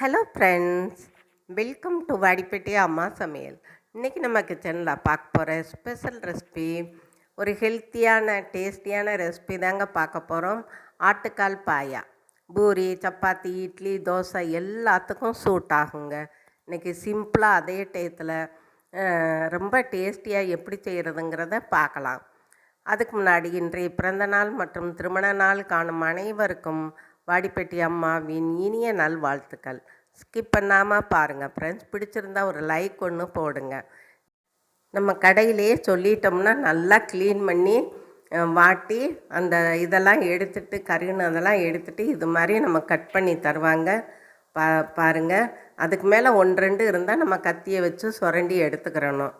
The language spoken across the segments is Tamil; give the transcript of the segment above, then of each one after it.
Hello friends welcome to Vadipettai அம்மா சமையல் இன்றைக்கி நம்ம கிச்சனில் பார்க்க போகிற ஸ்பெஷல் ரெசிபி ஒரு ஹெல்த்தியான டேஸ்டியான ரெசிபி தாங்க பார்க்க போகிறோம் ஆட்டுக்கால் பாயா. பூரி சப்பாத்தி இட்லி தோசை எல்லாத்துக்கும் சூட் ஆகுங்க. இன்றைக்கி சிம்பிளாக அதே டயத்தில் ரொம்ப டேஸ்டியாக எப்படி செய்கிறதுங்கிறத பார்க்கலாம். அதுக்கு முன்னாடி இன்றைய பிறந்த நாள் மற்றும் திருமண நாள் காணும் அனைவருக்கும் வாடிப்பட்டி அம்மாவின் இனிய நல்வாழ்த்துக்கள். ஸ்கிப் பண்ணாமல் பாருங்கள் ஃப்ரெண்ட்ஸ் பிடிச்சிருந்தா ஒரு லைக் ஒன்று போடுங்க. நம்ம கடையிலேயே சொல்லிட்டோம்னா நல்லா க்ளீன் பண்ணி வாட்டி அந்த இதெல்லாம் எடுத்துட்டு கருகினதெல்லாம் எடுத்துட்டு இது மாதிரி நம்ம கட் பண்ணி தருவாங்க. பா பாருங்கள் அதுக்கு மேலே ஒன்று ரெண்டு இருந்தால் நம்ம கத்தியை வச்சு சுரண்டி எடுத்துக்கிறணும்.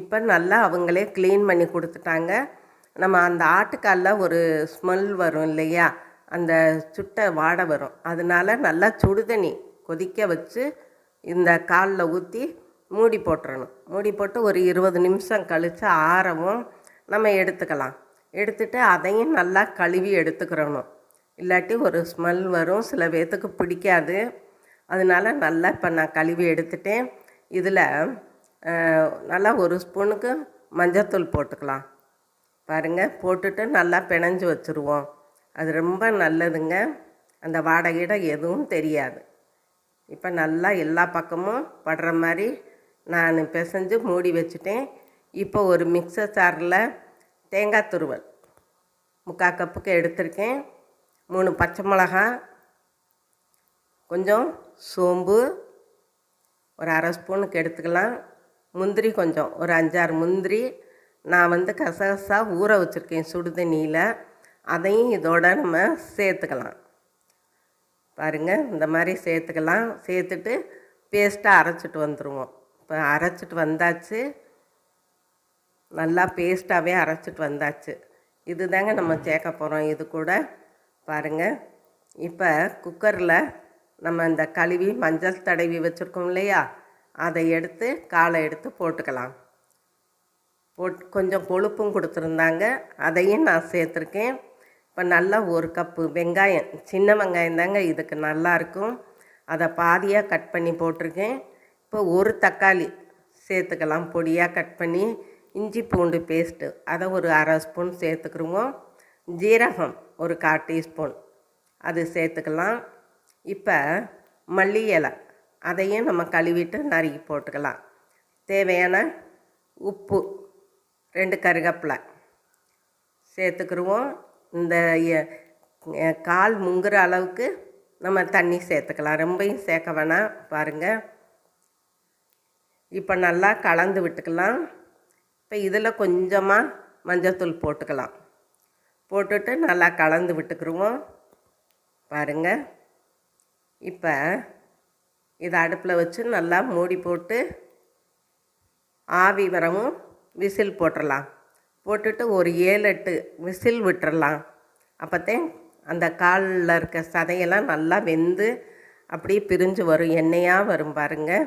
இப்போ நல்லா அவங்களே க்ளீன் பண்ணி கொடுத்துட்டாங்க. நம்ம அந்த ஆட்டுக்காலில் ஒரு ஸ்மெல் வரும் இல்லையா? அந்த சுட்ட வாடை வரும். அதனால நல்லா சுடுதண்ணி கொதிக்க வச்சு இந்த காலில் ஊற்றி மூடி போட்டுறணும். மூடி போட்டு ஒரு இருபது நிமிஷம் கழித்து ஆறவும் நம்ம எடுத்துக்கலாம். எடுத்துட்டு அதையும் நல்லா கழுவி எடுத்துக்கிறணும். இல்லாட்டி ஒரு ஸ்மெல் வரும் சில பேர்த்துக்கு பிடிக்காது. அதனால நல்லா இப்போ நான் கழுவி எடுத்துட்டேன். இதில் நல்லா ஒரு ஸ்பூனுக்கு மஞ்சத்தூள் போட்டுக்கலாம். பாருங்கள் போட்டுட்டு நல்லா பிணைஞ்சு வச்சுருவோம். அது ரொம்ப நல்லதுங்க. அந்த வாடகையிட எதுவும் தெரியாது. இப்போ நல்லா எல்லா பக்கமும் படுற மாதிரி நான் பிசைஞ்சு மூடி வச்சுட்டேன். இப்போ ஒரு மிக்சர் சாரில் தேங்காய் துருவல். முக்கால் கப்புக்கு எடுத்திருக்கேன். மூணு பச்சை மிளகாய் கொஞ்சம் சோம்பு ஒரு அரை ஸ்பூனுக்கு எடுத்துக்கலாம். முந்திரி கொஞ்சம் ஒரு அஞ்சாறு முந்திரி. நான் வந்து கசகசா ஊற வச்சுருக்கேன் சுடு தண்ணியில். அதையும் இதோட நம்ம சேர்த்துக்கலாம். பாருங்கள் இந்த மாதிரி சேர்த்துக்கலாம். சேர்த்துட்டு பேஸ்ட்டாக அரைச்சிட்டு வந்துடுவோம் இப்போ அரைச்சிட்டு வந்தாச்சு. நல்லா பேஸ்ட்டாகவே அரைச்சிட்டு வந்தாச்சு. இது தாங்க நம்ம சேர்க்க போகிறோம் இது கூட பாருங்கள் இப்போ குக்கரில் நம்ம இந்த கழுவி மஞ்சள் தடவி வச்சுருக்கோம் இல்லையா? அதை எடுத்து காலை எடுத்து போட்டுக்கலாம். போட் கொஞ்சம் கொழுப்பும் கொடுத்துருந்தாங்க. அதையும் நான் சேர்த்துருக்கேன். இப்போ நல்லா ஒரு கப்பு வெங்காயம் சின்ன வெங்காயம் தாங்க இதுக்கு நல்லாயிருக்கும் அதை பாதியாக கட் பண்ணி போட்டிருக்கேன். இப்போ ஒரு தக்காளி சேர்த்துக்கலாம் பொடியாக கட் பண்ணி இஞ்சி பூண்டு பேஸ்ட்டு அதை ஒரு அரை ஸ்பூன் சேர்த்துக்கிருவோம். ஜீரகம் ஒரு கால் டீஸ்பூன் அது சேர்த்துக்கலாம். இப்போ மல்லி இலை அதையும் நம்ம கழுவிட்டு நறுக்கி போட்டுக்கலாம். தேவையான உப்பு ரெண்டு கருகப்பிலை சேர்த்துக்கிருவோம். இந்த கால் முங்குற அளவுக்கு நம்ம தண்ணி சேர்த்துக்கலாம். ரொம்பையும் சேர்க்க வேணாம் பாருங்கள் இப்போ நல்லா கலந்து விட்டுக்கலாம். இப்போ இதில் கொஞ்சமாக மஞ்சத்தூள் போட்டுக்கலாம். போட்டுட்டு நல்லா கலந்து விட்டுக்குருவோம். பாருங்கள் இப்போ இதை அடுப்பில் வச்சு நல்லா மூடி போட்டு ஆவி வரவும் விசில் போட்டுடலாம் போட்டுட்டு ஒரு ஏழு எட்டு விசில் விட்டுறலாம். அப்போத்தே அந்த காலில் இருக்க சதையெல்லாம் நல்லா வெந்து அப்படியே பிரிஞ்சு வரும். எண்ணெயாக வரும் பாருங்கள்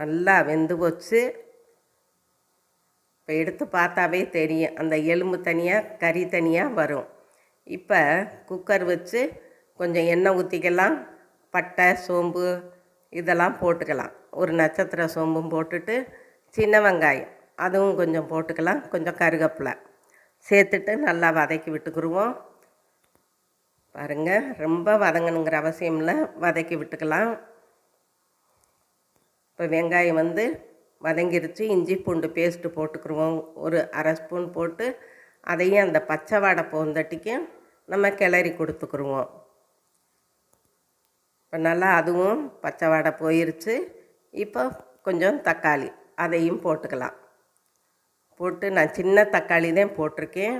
நல்லா வெந்து போச்சு. இப்போ எடுத்து பார்த்தாவே தெரியும். அந்த எலும்பு தனியாக கறி தனியாக வரும். இப்போ குக்கர் வச்சு கொஞ்சம் எண்ணெய் ஊற்றிக்கலாம் பட்டை சோம்பு இதெல்லாம் போட்டுக்கலாம். ஒரு நட்சத்திர சோம்பும் போட்டுட்டு சின்ன வெங்காயம். அதுவும் கொஞ்சம் போட்டுக்கலாம். கொஞ்சம் கருவேப்பிலை சேர்த்துட்டு நல்லா வதக்கி விட்டுக்குருவோம். பாருங்கள் ரொம்ப வதங்கணுங்கிற அவசியம் இல்லை. வதக்கி விட்டுக்கலாம். இப்போ வெங்காயம் வந்து வதங்கிருச்சு. இஞ்சி பூண்டு பேஸ்ட்டு போட்டுக்குருவோம். ஒரு அரை ஸ்பூன் போட்டு அதையும் அந்த பச்சை வாடை போந்தட்டிக்கும் நம்ம கிளறி கொடுத்துக்குருவோம். இப்போ நல்லா அதுவும் பச்சை வாடை போயிருச்சு. இப்போ கொஞ்சம் தக்காளி அதையும் போட்டுக்கலாம். போட்டு நான் சின்ன தக்காளி தான் போட்டிருக்கேன்.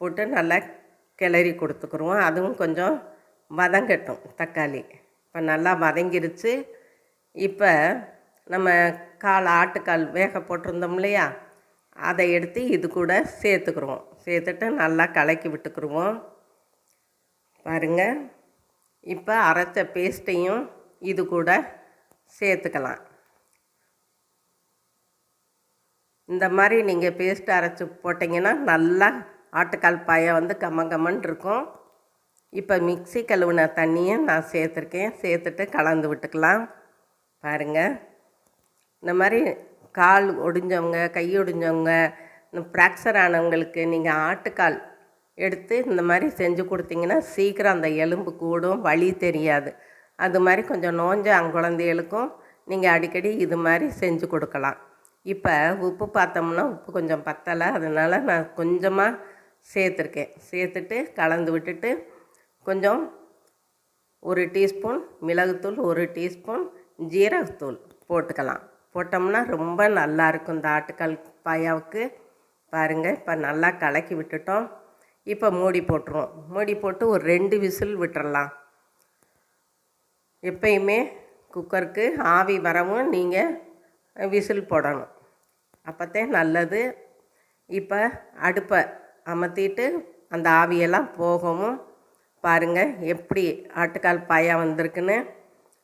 போட்டு நல்லா கிளறி கொடுத்துக்குருவோம். அதுவும் கொஞ்சம் வதங்கட்டும் தக்காளி. இப்போ நல்லா வதங்கிருச்சு. இப்போ நம்ம கால் ஆட்டுக்கால் வேக போட்டிருந்தோம் இல்லையா? அதை எடுத்து இது கூட சேர்த்துக்குருவோம். சேர்த்துட்டு நல்லா கலக்கி விட்டுக்குருவோம். பாருங்கள் இப்போ அரைச்ச பேஸ்ட்டையும் இது கூட சேர்த்துக்கலாம். இந்த மாதிரி நீங்கள் பேஸ்ட் அரைச்சி போட்டிங்கன்னா நல்லா ஆட்டுக்கால் பாயை வந்து கம்ம கம்மன் இருக்கும். இப்போ மிக்சி கழுவுன தண்ணியும் நான் சேர்த்துருக்கேன். சேர்த்துட்டு கலந்து விட்டுக்கலாம். பாருங்கள் இந்த மாதிரி கால் ஒடிஞ்சவங்க கை ஒடிஞ்சவங்க இந்த ஃப்ராக்சர் ஆனவங்களுக்கு நீங்கள் ஆட்டுக்கால் எடுத்து இந்த மாதிரி செஞ்சு கொடுத்தீங்கன்னா சீக்கிரம் அந்த எலும்பு கூடும் வலி தெரியாது. அது மாதிரி கொஞ்சம் நோஞ்ச குழந்தைகளுக்கும் நீங்கள் அடிக்கடி இது மாதிரி செஞ்சு கொடுக்கலாம். இப்போ உப்பு பார்த்தோம்னா உப்பு கொஞ்சம் பத்தலை. அதனால் நான் கொஞ்சமாக சேர்த்துருக்கேன். சேர்த்துட்டு கலந்து விட்டுட்டு கொஞ்சம் ஒரு டீஸ்பூன் மிளகுத்தூள் ஒரு டீஸ்பூன் ஜீரகத்தூள் போட்டுக்கலாம். போட்டோம்னா ரொம்ப நல்லா இருக்கும் இந்த ஆட்டுக்கால் பாயாவுக்கு. பாருங்கள் இப்போ நல்லா கலக்கி விட்டுட்டோம். இப்போ மூடி போட்டுருவோம். மூடி போட்டு ஒரு ரெண்டு விசில் விட்டுறலாம். எப்பயுமே குக்கருக்கு ஆவி வரவும் நீங்கள் விசில் போடணும். அப்போத்தே நல்லது. இப்போ அடுப்பை அமர்த்திட்டு அந்த ஆவியெல்லாம் போகவும் பாருங்கள் எப்படி ஆட்டுக்கால் பாயா வந்திருக்குன்னு.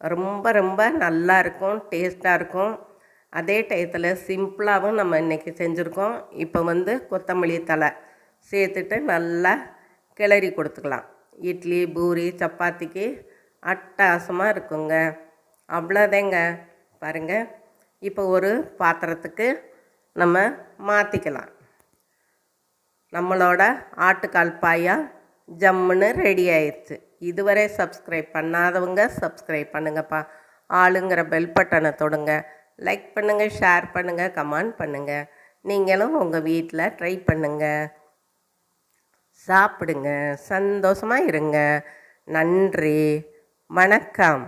ரொம்ப ரொம்ப நல்லா இருக்கும் டேஸ்ட்டாக இருக்கும். அதே டயத்தில் சிம்பிளாகவும் நம்ம இன்றைக்கி செஞ்சுருக்கோம். இப்போ வந்து கொத்தமல்லி தலை சேர்த்துட்டு நல்லா கிளறி கொடுத்துக்கலாம். இட்லி பூரி சப்பாத்திக்கு அட்டாசமாக இருக்குங்க. அவ்வளோதேங்க பாருங்கள் இப்போ ஒரு பாத்திரத்துக்கு நம்ம மாற்றிக்கலாம் நம்மளோட ஆட்டுக்கால் பாயா ஜம்முன்னு ரெடி ஆயிடுச்சு இதுவரை சப்ஸ்கிரைப் பண்ணாதவங்க சப்ஸ்கிரைப் பண்ணுங்கப்பா. ஆளுங்கிற பெல் பட்டனை தொடுங்க. லைக் பண்ணுங்கள் ஷேர் பண்ணுங்கள் கமெண்ட் பண்ணுங்கள் நீங்களும் உங்கள் வீட்டில் ட்ரை பண்ணுங்கள் சாப்பிடுங்க. சந்தோஷமாக இருங்க. நன்றி. வணக்கம்.